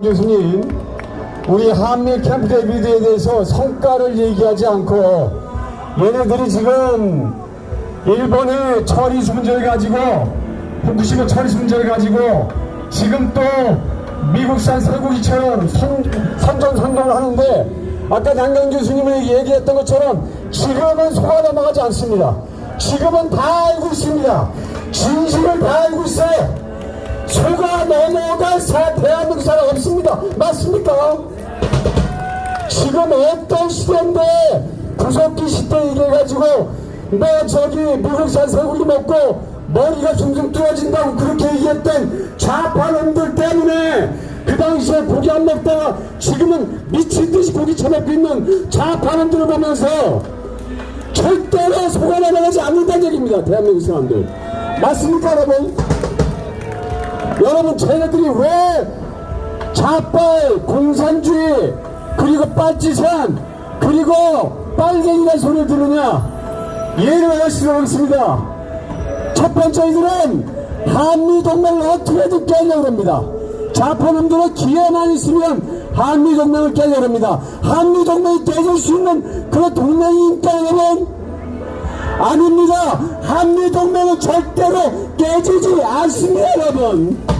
교수님, 우리 한미 캠프 데이비드에 대해서 성과를 얘기하지 않고 얘네들이 지금 일본의 처리수 문제를 가지고 후쿠시마 처리수 문제를 가지고 지금 또 미국산 쇠고기처럼 선, 선전선동을 하는데 아까 양강 교수님이 얘기했던 것처럼 지금은 속아 넘어가지 않습니다. 지금은 다 알고 있습니다. 진실을 다 알고 있어요. 속아 넘어갈 사, 대 없습니다. 맞습니까? 지금 어떤 시대인데 구석기 시대 얘기해가지고 뭐 저기 미국산 쇠고기 먹고 머리가 숭숭 뚫어진다고 그렇게 얘기했던 좌파놈들 때문에 그 당시에 고기 안 먹다가 지금은 미친 듯이 고기 처먹고 있는 좌파놈들을 보면서 절대로 속아 넘어가지 않는다는 얘기입니다. 대한민국 사람들. 맞습니까 여러분? 여러분 쟤네들이 왜 자빨 공산주의 그리고 빨치산 그리고 빨갱이라는 소리를 들으냐 예를 하시도록 하겠습니다 첫 번째 이들은 한미동맹을 어떻게든 깨려고 합니다 자포놈들은 기회만 있으면 한미동맹을 깨려고 합니다 한미동맹이 깨질 수 있는 그런 동맹이니까 여러분 아닙니다. 한미동맹은 절대로 깨지지 않습니다, 여러분.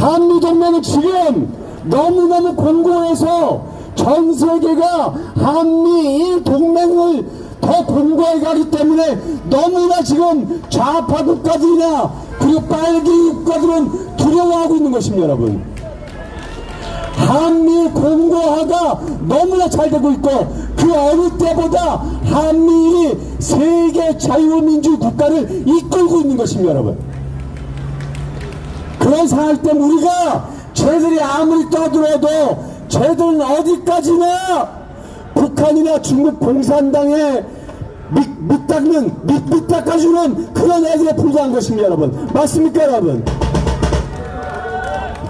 한미 동맹은 지금 너무너무 공고해서 전 세계가 한미일 동맹을 더 공고하게 가기 때문에 너무나 지금 좌파 국가들이나 그리고 빨갱이 국가들은 두려워하고 있는 것입니다, 여러분. 한미일 공고화가 너무나 잘 되고 있고 그 어느 때보다 한미일이 세계 자유민주 국가를 이끌고 있는 것입니다 여러분 그런 상황 때문에 우리가 쟤들이 아무리 떠들어도 쟤들은 어디까지나 북한이나 중국 공산당에 밑, 밑닦는 밑, 밑닦아주는 그런 애들에 불과한 것입니다 여러분 맞습니까 여러분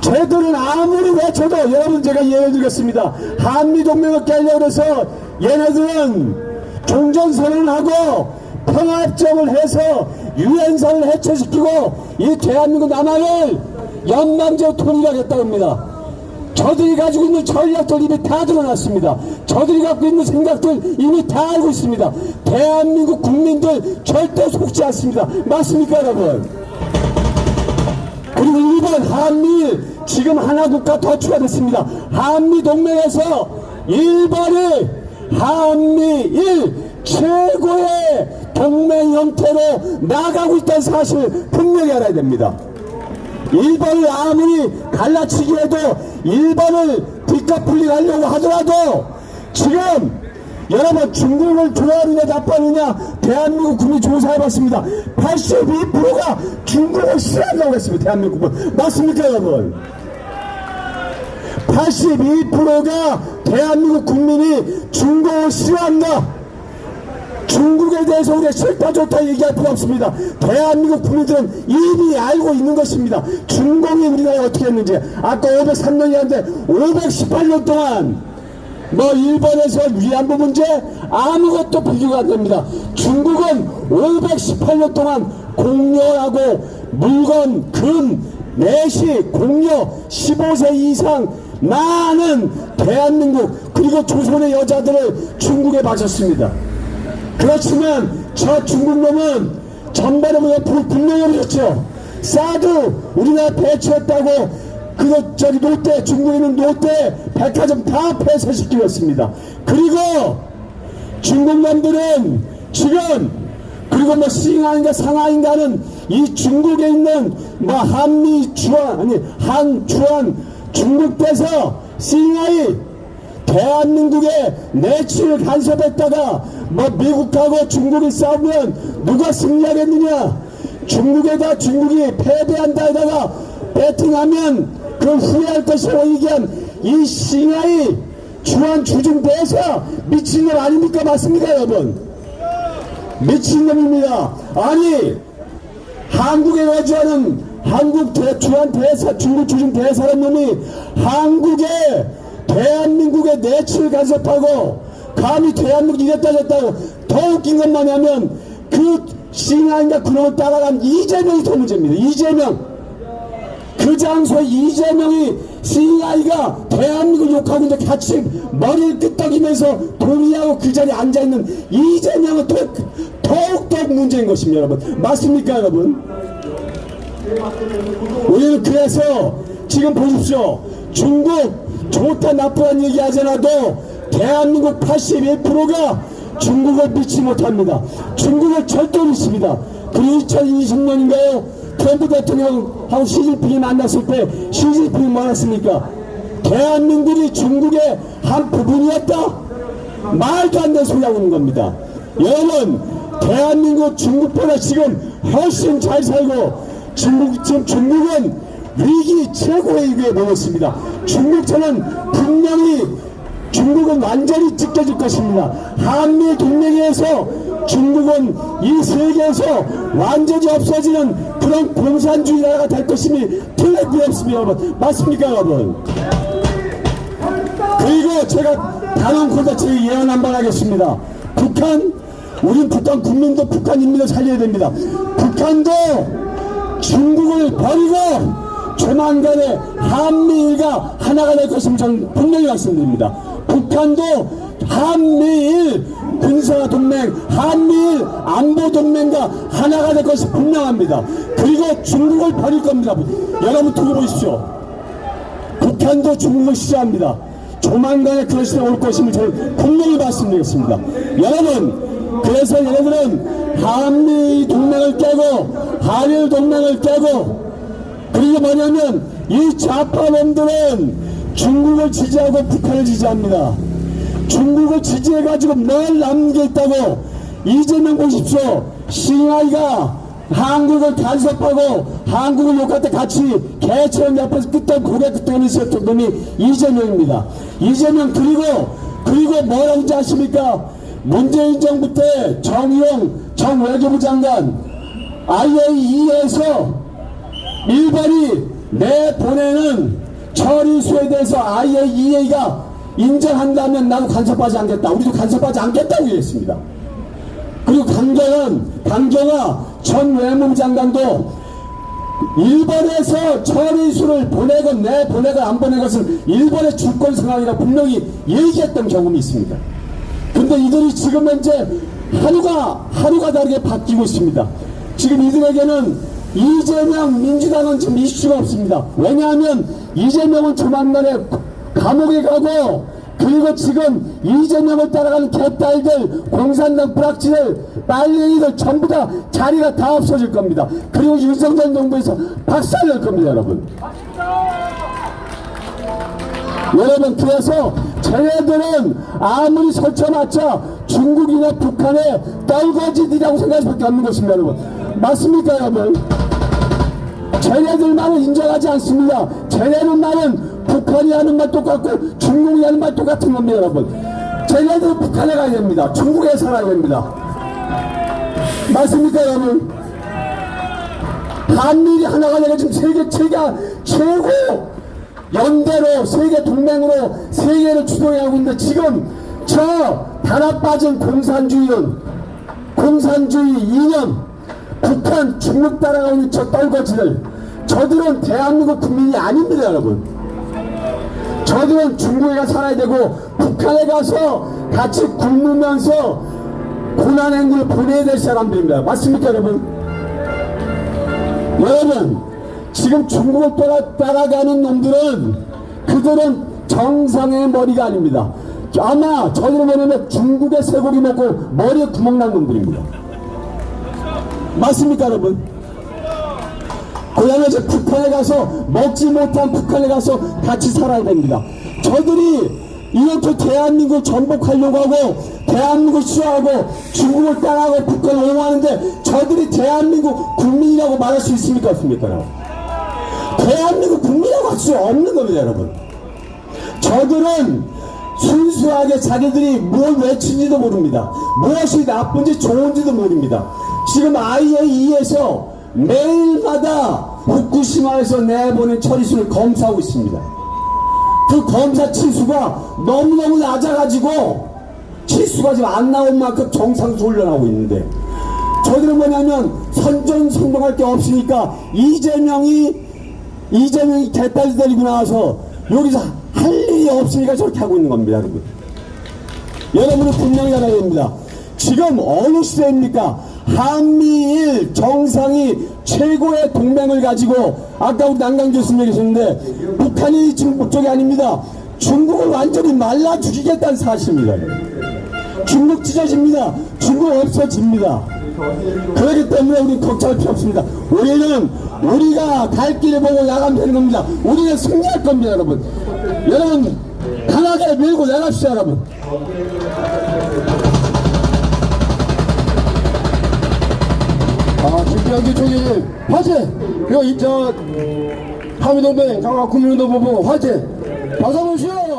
쟤들은 아무리 외쳐도 여러분 제가 예를 들겠습니다. 한미동맹을 깨려고 해서 얘네들은 종전선언하고 평화협정을 해서 유엔선을 해체시키고 이 대한민국 남한을 연방제로 통일하겠다고 합니다. 저들이 가지고 있는 전략들 이미 다 드러났습니다. 저들이 갖고 있는 생각들 이미 다 알고 있습니다. 대한민국 국민들 절대 속지 않습니다. 맞습니까 여러분? 그리고 일본 한미일 지금 하나 국가 더 추가됐습니다. 한미 동맹에서 일본이 한미일 최고의 동맹 형태로 나가고 있다는 사실 분명히 알아야 됩니다. 일본을 아무리 갈라치기 해도 일본을 뒷갚을리 하려고 하더라도 지금 여러분 중국을 좋아하느냐 나빠하느냐 대한민국 국민 조사해봤습니다. 82%가 중국을 싫어한다고 했습니다 대한민국은 맞습니까 여러분? 82%가 대한민국 국민이 중국을 싫어한다 중국에 대해서 우리가 싫다 좋다 얘기할 필요 없습니다. 대한민국 국민들은 이미 알고 있는 것입니다. 중공이 우리나라에 어떻게 했는지 아까 503년이었는데 518년 동안 뭐 일본에서 위안부 문제 아무것도 비교가 안 됩니다. 중국은 518년 동안 공여하고 물건, 금, 내시, 공여 15세 이상 많은 대한민국 그리고 조선의 여자들을 중국에 바쳤습니다. 그렇지만 저 중국놈은 전반에 분명히 그랬죠. 사드 우리나라 배치했다고 그 저기 롯데 중국에 있는 롯데 백화점 다 폐쇄시키었습니다. 그리고 중국 놈들은 지금 그리고 뭐 싱하인가 상하인가 는 이 중국에 있는 뭐 한미 주한 아니 한 주한 중국에서 싱하이 대한민국의 내치를 간섭했다가 뭐 미국하고 중국이 싸우면 누가 승리하겠느냐? 중국에다 중국이 패배한다에다가 배팅하면 그 후회할 것이라고 얘기한 이 싱하이 주한 주중대에서 미친놈 아닙니까? 맞습니까 여러분? 미친놈입니다. 아니 한국에 거주하는 한국 대, 주한 대사, 중국 주중 대사란 놈이 한국에 대한민국의 내치를 간섭하고 감히 대한민국 이랬다 저랬다고 더 웃긴 건 뭐냐면 그 싱하인가 그놈을 따라간 이재명이 더 문제입니다. 이재명. 그 장소에 이재명이 CI가 대한민국 욕하고 있는데 같이 머리를 끄덕이면서 동의하고 그 자리에 앉아있는 이재명은 더욱, 더욱더욱 문제인 것입니다 여러분. 맞습니까 여러분? 우리는 그래서 지금 보십시오. 중국 좋다 나쁘다는 얘기 않아도 대한민국 81%가 중국을 믿지 못합니다. 중국을 절대 믿습니다. 그리고 2020년인가요? 트럼프 대통령하고 시진핑이 만났을 때 시진핑이 뭐랬습니까? 대한민국이 중국의 한 부분이었다? 말도 안 되는 소리 하고 있는 겁니다. 여러분 대한민국 중국보다 지금 훨씬 잘 살고 중국 지금 중국은 위기 최고의 위기에 놓였습니다. 중국처는 분명히 중국은 완전히 찢겨질 것입니다. 한미 동맹에서 중국은 이 세계에서 완전히 없어지는 그런 공산주의 나라가 될 것임이 게 없습니다, 여러분. 맞습니까, 여러분? 그리고 제가 단원 콘텐츠 예언 한 번 하겠습니다. 북한, 우린 북한 국민도 북한 인민을 살려야 됩니다. 북한도 중국을 버리고 조만간에 한미일가 하나가 될 것임을 저는 분명히 말씀드립니다. 북한도 한미일 군사 동맹, 한미일 안보 동맹과 하나가 될 것이 분명합니다. 그리고 중국을 버릴 겁니다. 여러분 두고 보십시오. 북한도 중국을 싫어합니다. 조만간에 그런 시대가 올 것임을 저는 분명히 말씀드리겠습니다. 여러분, 그래서 여러분은 한미 동맹을 깨고, 한일 동맹을 깨고, 그리고 뭐냐면, 이 좌파놈들은 중국을 지지하고 북한을 지지합니다. 중국을 지지해가지고 뭘 남은 게 있다고, 이재명 보십시오. 싱하이가 한국을 간섭하고 한국을 욕할 때 같이 개처럼 옆에서 끝던 고개 끄덕이 있었던 놈이 이재명입니다. 이재명 그리고 그리고 뭐라고 하지 아십니까? 문재인 정부 때 정의용 정 외교부 장관 IAEA에서 일본이 내보내는 처리수에 대해서 IAEA가 인정한다면 나도 간섭하지 않겠다. 우리도 간섭하지 않겠다고 얘기했습니다. 그리고 강경은 강경화 전 외무부 장관도 일본에서 처리수를 보내건 내 보내건 안 보낸 것은 일본의 주권 상황이라 분명히 얘기했던 경험이 있습니다. 근데 이들이 지금 현재 하루가 하루가 다르게 바뀌고 있습니다. 지금 이들에게는 이재명 민주당은 지금 이슈가 없습니다. 왜냐하면 이재명은 조만간에 감옥에 가고 그리고 지금 이재명을 따라가는 개딸들 공산당 불확실을 빨갱이들 전부 다 자리가 다 없어질 겁니다. 그리고 윤석열 정부에서 박살낼 겁니다 여러분. 여러분 그래서 쟤네들은 아무리 설쳐봤자 중국이나 북한의 떨거지들이라고 생각할 수밖에 없는 것입니다 여러분 맞습니까 여러분? 쟤네들만은 인정하지 않습니다. 쟤네들만은 북한이 하는 말 똑같고 중국이 하는 말 똑같은 겁니다 여러분. 쟤네들은 북한에 가야 됩니다. 중국에 살아야 됩니다. 맞습니까 여러분? 한미일이 하나가 되가 지금 세계 최고 최고 연대로 세계 동맹으로 세계를 주도하고 있는데 지금 저 단합 빠진 공산주의는 공산주의 이념 북한 중국 따라가는 저 떨거지들 저들은 대한민국 국민이 아닙니다 여러분. 저들은 중국에 가 살아야 되고 북한에 가서 같이 굶으면서 고난행군을 보내야 될 사람들입니다. 맞습니까 여러분? 여러분 지금 중국을 따라, 따라가는 놈들은 그들은 정상의 머리가 아닙니다. 아마 저들을 보내면 중국의 쇠고기 먹고 머리에 구멍 난 놈들입니다 맞습니까 여러분? 이제 북한에 가서 먹지 못한 북한에 가서 같이 살아야 됩니다. 저들이 이렇게 대한민국을 전복하려고 하고 대한민국을 싫어하고 중국을 따라하고 북한을 옹호하는데 저들이 대한민국 국민이라고 말할 수 있습니까 없습니까? 대한민국 국민이라고 할 수 없는 겁니다 여러분. 저들은 순수하게 자기들이 뭘 외치는지도 모릅니다. 무엇이 나쁜지 좋은지도 모릅니다 지금 IAEA에서 매일마다 후쿠시마에서 내보낸 처리수를 검사하고 있습니다 그 검사 치수가 너무너무 낮아가지고 치수가 지금 안 나온 만큼 정상 훈련하고 있는데 저들은 뭐냐면 선전성동할 게 없으니까 이재명이 이재명이 개딸 데리고 나와서 여기서 할 일이 없으니까 저렇게 하고 있는 겁니다, 여러분. 여러분은 분명히 알아야 됩니다. 지금 어느 시대입니까? 한미일 정상이 최고의 동맹을 가지고 아까 우리 난강 교수님 얘기하셨는데 북한이 지금 목적이 아닙니다. 중국을 완전히 말라 죽이겠다는 사실입니다. 중국 찢어집니다. 중국 없어집니다. 그렇기 때문에 우리 걱정할 필요 없습니다. 우리는 우리가 갈 길을 보고 나가면 되는 겁니다. 우리는 승리할 겁니다, 여러분. 여러분 강하게 밀고 나갑시다, 여러분. 아, 여기 저기 화재! 이거 이저 한미동맹 장학 국민운동 본부 화재! 박수 한번 주시오!